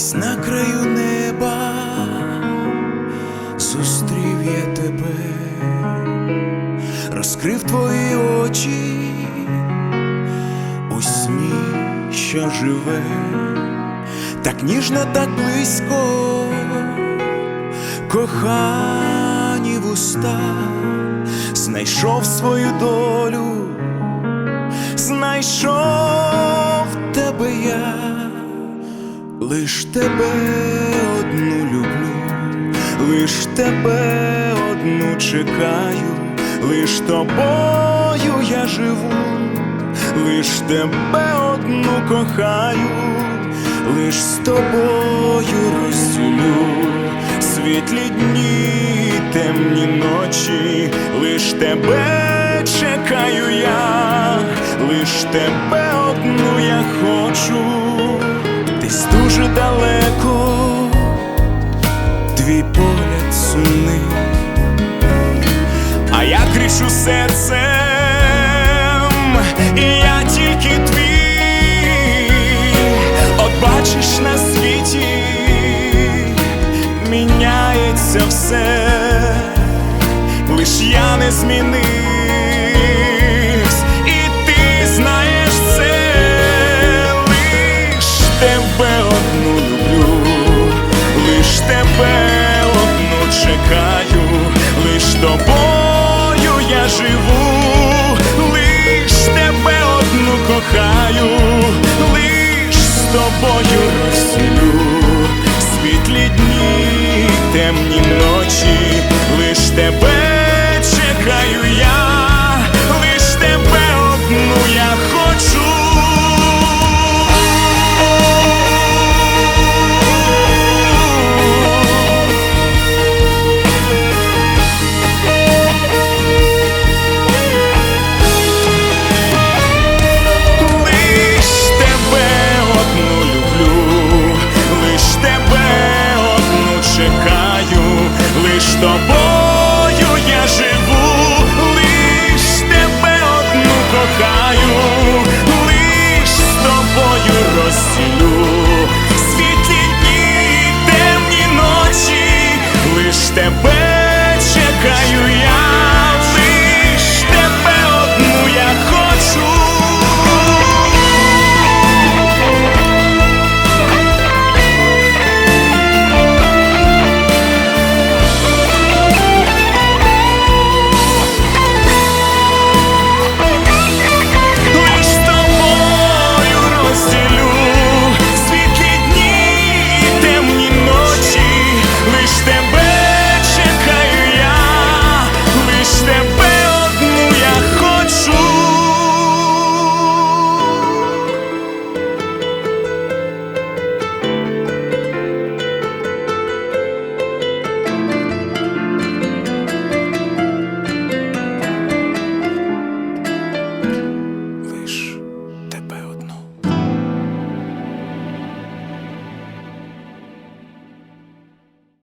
Десь на краю неба зустрів я тебе, розкрив твої очі у сні, що живе, так ніжно, так близько, кохані вуста, знайшов свою долю, знайшов тебе я, лиш тебе одну люблю, лиш тебе одну чекаю, лиш тобою я живу, лиш тебе одну кохаю, лиш з тобою розділю світлі дні, темні ночі, лиш тебе чекаю я, лиш тебе одну я хочу, десь дуже далеко, твій погляд сумний, а я кричу серцем, і я тільки твій, от бачиш на світі, міняється все, лиш я не змінився, тебе одну чекаю, лиш тобою я живу, лиш тебе одну кохаю, лиш з тобою розділю світлі дні, темні ночі, лиш тебе